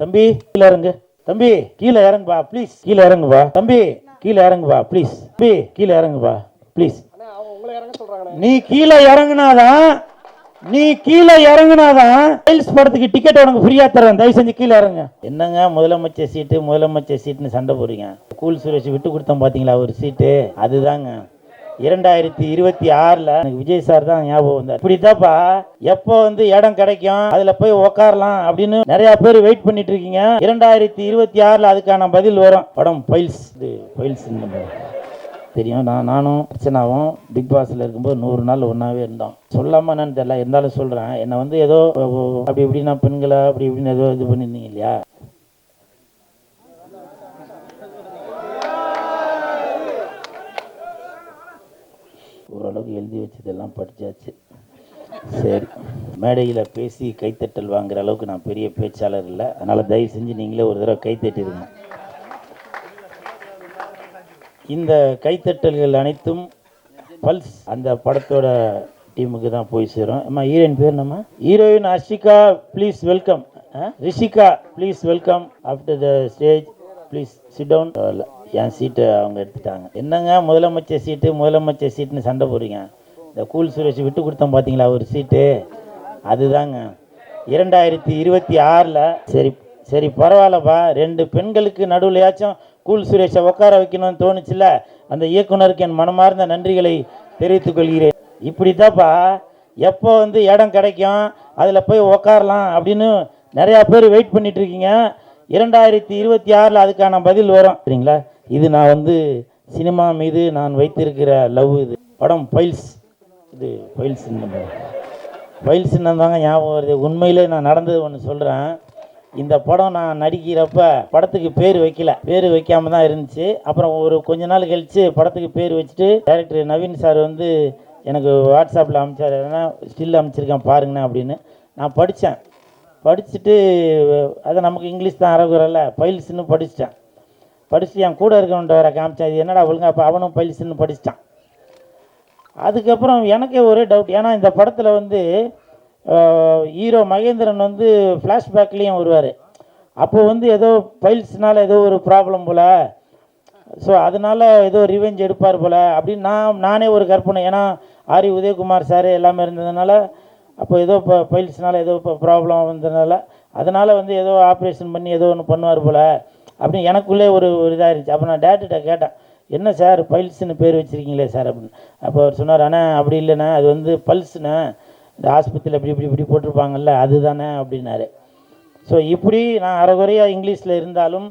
தம்பி கீழே இறங்கு. தம்பி கீழே இறங்குப்பா ப்ளீஸ் கீழே இறங்குப்பா தம்பி கீழே இறங்குப்பா ப்ளீஸ் தம்பி கீழே இறங்குப்பா ப்ளீஸ் நீ கீழே இறங்குனாதான் நீ கீழே இறங்குனாதான் ரைல்ஸ் படத்துக்கு டிக்கெட் உனக்கு ஃப்ரீயா தரேன் தயவு செஞ்சு கீழே இறங்க. என்னங்க முதலமைச்சர் சீட்டு முதலமைச்சர் சீட்டுன்னு சண்டை போடுறீங்க? கூல் சுரேஷ் விட்டு கொடுத்தோம் பாத்தீங்களா ஒரு சீட்டு அதுதாங்க. இரண்டாயிரத்தி இருபத்தி ஆறுல எனக்கு விஜய் சார் தான் ஞாபகம் வந்தார். இப்படித்தாப்பா எப்போ வந்து இடம் கிடைக்கும் அதுல போய் உக்காரலாம் அப்படின்னு நிறைய பேர் வெயிட் பண்ணிட்டு இருக்கீங்க. இரண்டாயிரத்தி இருபத்தி ஆறுல அதுக்கான பதில் வரும். படம் பைல்ஸ் இது பைல்ஸ் தெரியும். நான் நானும் அர்ச்சனாவும் பிக் பாஸ்ல இருக்கும்போது நூறு நாள் ஒன்றாவே இருந்தோம். சொல்லாம என்னன்னு தெரியல. இருந்தாலும் சொல்றேன். என்னை வந்து ஏதோ அப்படி இப்படி நான் பெண்களை அப்படி இப்படின்னு ஏதோ இது பண்ணியிருந்தீங்க இல்லையா? ஓரளவுக்கு எழுதி வச்சதெல்லாம் படிச்சாச்சு. சரி. மேடையில் பேசி கைத்தட்டல் வாங்குற அளவுக்கு நான் பெரிய பேச்சாளர் இல்லை. அதனால் தயவு செஞ்சு நீங்களே ஒரு தடவை கைத்தட்டிடுங்க இந்த கைத்தட்டல்கள் அனைத்தும் பல்ஸ் அந்த படத்தோட டீமுக்கு தான் போய் சேரும். அம்மா ஹீரோயின் பேர் நம்ம heroine Ashika please welcome Rishika please welcome after the stage please sit down என் சீட்டை அவங்க எடுத்துட்டாங்க. என்னங்க முதலமைச்சர் சீட்டு முதலமைச்சர் சீட்டுன்னு சண்டை போடுறீங்க? இந்த கூல் சுரேஷ் விட்டு கொடுத்தோம் பார்த்தீங்களா ஒரு சீட்டு? அதுதாங்க. இரண்டாயிரத்தி இருபத்தி ஆறில் சரி சரி பரவாயில்லப்பா. ரெண்டு பெண்களுக்கு நடுவுலையாச்சும் கூல் சுரேஷை உட்கார வைக்கணும்னு தோணுச்சுல்ல? அந்த இயக்குனருக்கு என் மனமார்ந்த நன்றிகளை தெரிவித்துக் கொள்கிறேன். இப்படித்தாப்பா எப்போ வந்து இடம் கிடைக்கும் அதில் போய் உக்காரலாம் அப்படின்னு நிறையா பேர் வெயிட் பண்ணிகிட்ருக்கீங்க இரண்டாயிரத்தி இருபத்தி ஆறில் அதுக்கான பதில் வரும். சரிங்களா? இது நான் வந்து சினிமா மீது நான் வைத்திருக்கிற லவ் இது. படம் ஃபைல்ஸ். இது ஃபைல்ஸ் ஃபைல்ஸ் தாங்க ஞாபகம் வருது. உண்மையிலே நான் நடந்தது ஒன்று சொல்கிறேன் இந்த படம் நான் நடிக்கிறப்ப படத்துக்கு பேர் வைக்கல. பேர் வைக்காம தான் இருந்துச்சு. அப்புறம் ஒரு கொஞ்ச நாள் கழித்து படத்துக்கு பேர் வச்சுட்டு டைரக்டர் நவீன் சார் வந்து எனக்கு வாட்ஸ்அப்பில் அமைச்சார். ஏன்னா ஸ்டில் அமைச்சிருக்கேன் பாருங்கண்ணே அப்படின்னு. நான் படித்தேன் படிச்சுட்டு அதை நமக்கு இங்கிலீஷ் தான் அறகுறல பைல்ஸ்னு படிச்சிட்டேன். படித்து என் கூட இருக்கவன்ட்ட வேற காமிச்சேன். இது என்னடா ஒழுங்கா அப்போ அவனும் பைல்ஸ்னு படிச்சிட்டான். அதுக்கப்புறம் எனக்கே ஒரே டவுட் ஏன்னா இந்த படத்தில் வந்து ஹீரோ மகேந்திரன் வந்து ஃப்ளாஷ்பேக்லேயும் வருவார். அப்போ வந்து ஏதோ பைல்ஸ்னால் ஏதோ ஒரு ப்ராப்ளம் போல். ஸோ அதனால் ஏதோ ரிவெஞ்ச் எடுப்பார் போல் அப்படின்னு நான் நானே ஒரு கற்பனை. ஏன்னா ஆரி உதயகுமார் சார் எல்லாமே இருந்ததுனால அப்போ ஏதோ இப்போ பைல்ஸ்னால் ஏதோ இப்போ ப்ராப்ளம் வந்ததுனால அதனால் வந்து ஏதோ ஆப்ரேஷன் பண்ணி ஏதோ ஒன்று பண்ணுவார் போல். அப்படின்னு எனக்குள்ளே ஒரு ஒரு இதாக இருந்துச்சு. அப்போ நான் டேரக்டர்கிட்ட கேட்டேன் என்ன சார் பல்ஸ்னு பேர் வச்சுருக்கீங்களே சார்? அப்படின்னு. அப்போ அவர் சொன்னார் அண்ணா அப்படி இல்லைண்ணா அது வந்து பல்ஸ்ண்ணே. இந்த ஆஸ்பத்திரியில் இப்படி இப்படி இப்படி போட்டிருப்பாங்கல்ல அதுதானே அப்படின்னாரு. ஸோ இப்படி நான் அறகுறையாக இங்கிலீஷில் இருந்தாலும்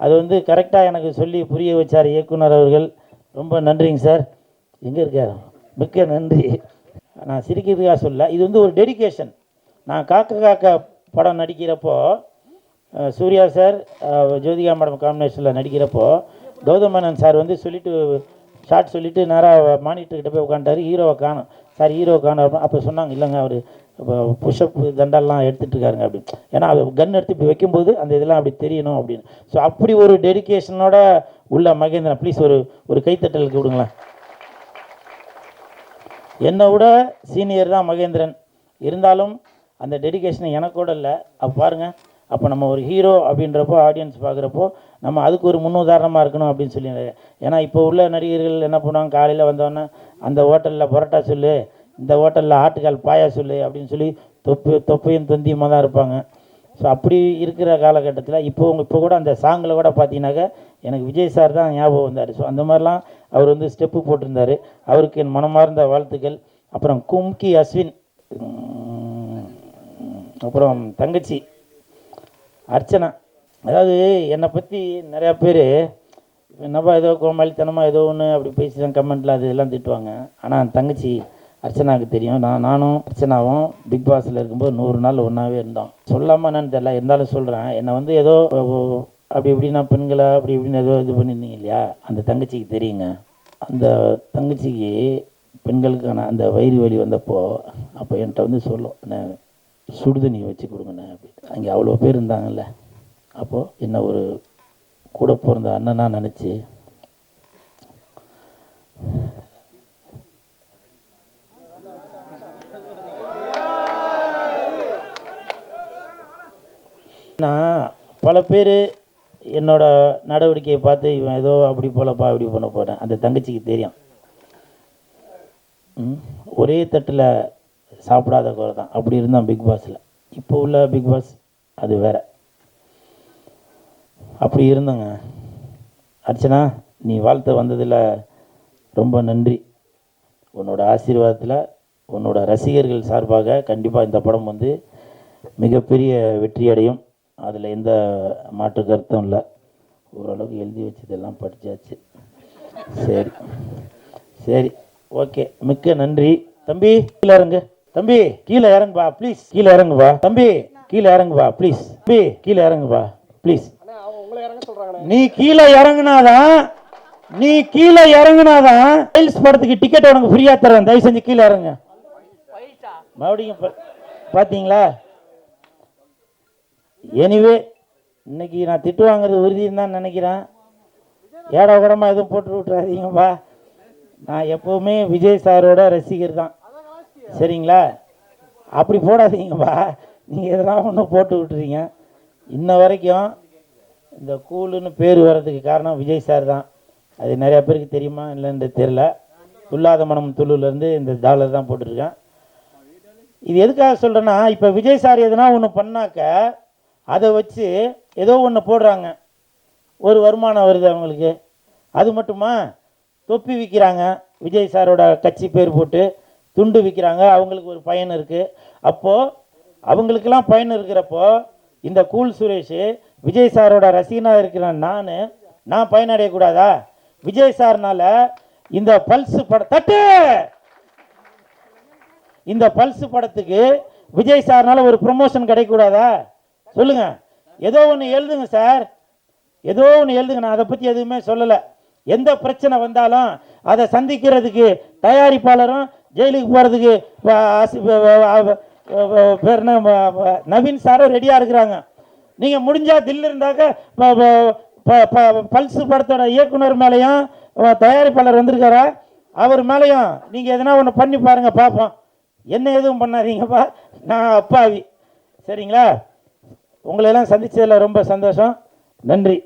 அது வந்து கரெக்டாக எனக்கு சொல்லி புரிய வச்சார் இயக்குனர் அவர்கள். ரொம்ப நன்றிங்க சார். எங்கே இருக்கார்? மிக்க நன்றி. நான் சிரிக்கிறதுக்காக சொல்ல இது வந்து ஒரு டெடிகேஷன் நான் காக்க காக்க படம் நடிக்கிறப்போ சூர்யா சார் ஜோதிகா மேடம் காம்பினேஷனில் நடிக்கிறப்போ கௌதமேனன் சார் வந்து சொல்லிவிட்டு ஷார்ட் சொல்லிவிட்டு நேராக மானிட்டர்கிட்ட போய் உட்காந்துட்டாரு ஹீரோவை காணும். சார் ஹீரோ காணும் அப்போ சொன்னாங்க. இல்லைங்க அவர் புஷ்அப் தண்டெல்லாம் எடுத்துகிட்டு இருக்காருங்க அப்படின்னு. ஏன்னா அது கன் எடுத்து இப்படி வைக்கும்போது அந்த இதெல்லாம் அப்படி தெரியணும் அப்படின்னு. ஸோ அப்படி ஒரு டெடிக்கேஷனோட உள்ள மகேந்திரன் ப்ளீஸ் ஒரு ஒரு கைத்தட்டலுக்கு விடுங்களேன். என்னை விட சீனியர் தான் மகேந்திரன். இருந்தாலும் அந்த டெடிகேஷன் எனக்கூட இல்லை. அப்போ பாருங்கள் அப்போ நம்ம ஒரு ஹீரோ அப்படின்றப்போ ஆடியன்ஸ் பார்க்குறப்போ நம்ம அதுக்கு ஒரு முன்னுதாரணமாக இருக்கணும் அப்படின்னு சொல்லி ஏன்னா இப்போ உள்ள நடிகர்கள் என்ன பண்ணுவாங்க? காலையில் வந்தோடனே அந்த ஹோட்டலில் பரோட்டா சொல்லு இந்த ஹோட்டலில் ஆட்டுக்கால் பாயா சொல்லு அப்படின்னு சொல்லி தொப்பு தொப்பையும் தொந்தியுமாக தான் இருப்பாங்க. ஸோ அப்படி இருக்கிற காலகட்டத்தில் இப்போ இப்போ கூட அந்த சாங்கில் கூட பார்த்தீங்கன்னாக்கா எனக்கு விஜய் சார் தான் ஞாபகம் வந்தார். ஸோ அந்த மாதிரிலாம் அவர் வந்து ஸ்டெப்பு போட்டிருந்தாரு. அவருக்கு என் மனமார்ந்த வாழ்த்துக்கள். அப்புறம் கும்கி அஸ்வின் அப்புறம் தங்கச்சி. அர்ச்சனா. அதாவது என்னை பற்றி நிறையா பேர் என்னப்பா ஏதோ கோமாளித்தனமாக ஏதோ ஒன்று அப்படி பேசி தான் கமெண்ட்டில் அது இதெல்லாம் திட்டுவாங்க. ஆனால் தங்கச்சி அர்ச்சனாவுக்கு தெரியும். நான் நானும் அர்ச்சனாவும் பிக் பாஸில் இருக்கும்போது நூறு நாள் ஒன்றாவே இருந்தோம். சொல்லாமல் என்னன்னு தெரியல. இருந்தாலும் சொல்கிறேன் என்னை வந்து ஏதோ அப்படி இப்படி நான் பெண்களை அப்படி இப்படின்னு ஏதோ இது பண்ணியிருந்தீங்க இல்லையா? அந்த தங்கச்சிக்கு தெரியுங்க. அந்த தங்கச்சிக்கு பெண்களுக்கான அந்த வயிறு வலி வந்தப்போ அப்போ என்கிட்ட வந்து சொல்லும். சுடுதண்ணி வச்சு கொடுங்கண்ணே அப்படி அங்கே அவ்வளோ பேர் இருந்தாங்கல்ல. அப்போது என்ன ஒரு கூட பிறந்த அண்ணனாக நினச்சி நான் பல பேர் என்னோடய நடவடிக்கையை பார்த்து இவன் ஏதோ அப்படி போலப்பா அப்படி பண்ண போகிறேன் அந்த தங்கச்சிக்கு தெரியும். ம், ஒரே தட்டில் சாப்பிடாத குறை தான். அப்படி இருந்தான் பிக் பாஸில். இப்போ உள்ள பிக் பாஸ் அது வேற. அப்படி இருந்தங்க. அர்ச்சனா நீ வாழ்த்த வந்ததில் ரொம்ப நன்றி. உன்னோட ஆசீர்வாதத்தில் உன்னோட ரசிகர்கள் சார்பாக கண்டிப்பாக இந்த படம் வந்து மிகப்பெரிய வெற்றி அடையும். அதில் எந்த மாற்று கருத்தும் இல்லை. ஓரளவுக்கு எழுதி வச்சதெல்லாம் படித்தாச்சு சரி. சரி. ஓகே. மிக்க நன்றி. தம்பி கீழே தம்பி கீழே இறங்குப்பா ப்ளீஸ் கீழே இறங்குப்பா தம்பி கீழே இறங்குப்பா ப்ளீஸ் தம்பி கீழே இறங்குப்பா ப்ளீஸ் நீ கீழே இறங்குனாதான் நீ கீழே இறங்குனாதான் டைல்ஸ் படத்துக்கு டிக்கெட் உனக்கு ஃப்ரீயா தரேன் தயவு செஞ்சு கீழே இறங்க. மறுபடியும் பா- பாத்தீங்களா? எனிவே இன்னைக்கு நான் திட்டு வாங்குறது உறுதின்னு தான் நினைக்கிறேன். ஏடா கூடமா எதுவும் போட்டு விட்றாதீங்கப்பா நான் எப்போவுமே விஜய் சாரோட ரசிகர் தான். சரிங்களா? அப்படி போடாதீங்கப்பா. நீங்கள் இதெல்லாம் ஒன்று போட்டு விட்டுறீங்க. இன்ன வரைக்கும் இந்த கூலுன்னு பேர் வர்றதுக்கு காரணம் விஜய் சார் தான். அது நிறையா பேருக்கு தெரியுமா இல்லைன்னு தெரில துல்லாத மனம் துள்ளுலேருந்து இந்த டாலர் தான் போட்டிருக்கேன். இது எதுக்காக சொல்கிறேன்னா இப்போ விஜய் சார் எதுனா ஒன்று பண்ணாக்க அதை வச்சு ஏதோ ஒன்று போடுறாங்க. ஒரு வருமானம் வருது அவங்களுக்கு. அது மட்டுமா? தொப்பி விற்கிறாங்க விஜய் சாரோட கட்சி பேர் போட்டு துண்டு விற்கிறாங்க அவங்களுக்கு ஒரு பயன் இருக்குது அப்போது அவங்களுக்கெல்லாம் பயன் இருக்கிறப்போ இந்த கூல் சுரேஷ் விஜய் சாரோட ரசிகனாக இருக்கிற நான் நான் பயனடையக்கூடாதா விஜய் சார்னால இந்த பல்ஸ் பட தட்டு! இந்த பல்ஸ் படத்துக்கு விஜய் சார்னால ஒரு ப்ரொமோஷன் கிடைக்கக்கூடாதா? சொல்லுங்க. ஏதோ ஒன்று எழுதுங்க சார். ஏதோ ஒன்று எழுதுங்க நான் அதை பற்றி எதுவுமே சொல்லலை. எந்த பிரச்சனை வந்தாலும் அதை சந்திக்கிறதுக்கு தயாரிப்பாளரும் ஜெயிலுக்கு போகிறதுக்கு பேர் என்ன நவீன் சாரும் ரெடியாக இருக்கிறாங்க. நீங்கள் முடிஞ்சால் தில்லு இருந்தாக்க ப- ப- ப- பல்ஸ் படத்தோட இயக்குனர் மேலேயும் தயாரிப்பாளர் வந்திருக்காரா? அவர் மேலேயும் நீங்கள் எதனா ஒன்று பண்ணி பாருங்கள் பார்ப்போம் என்ன எதுவும் பண்ணாதீங்கப்பா. நான் அப்பாவி. சரிங்களா? உங்களெல்லாம் சந்தித்ததில் ரொம்ப சந்தோஷம். நன்றி.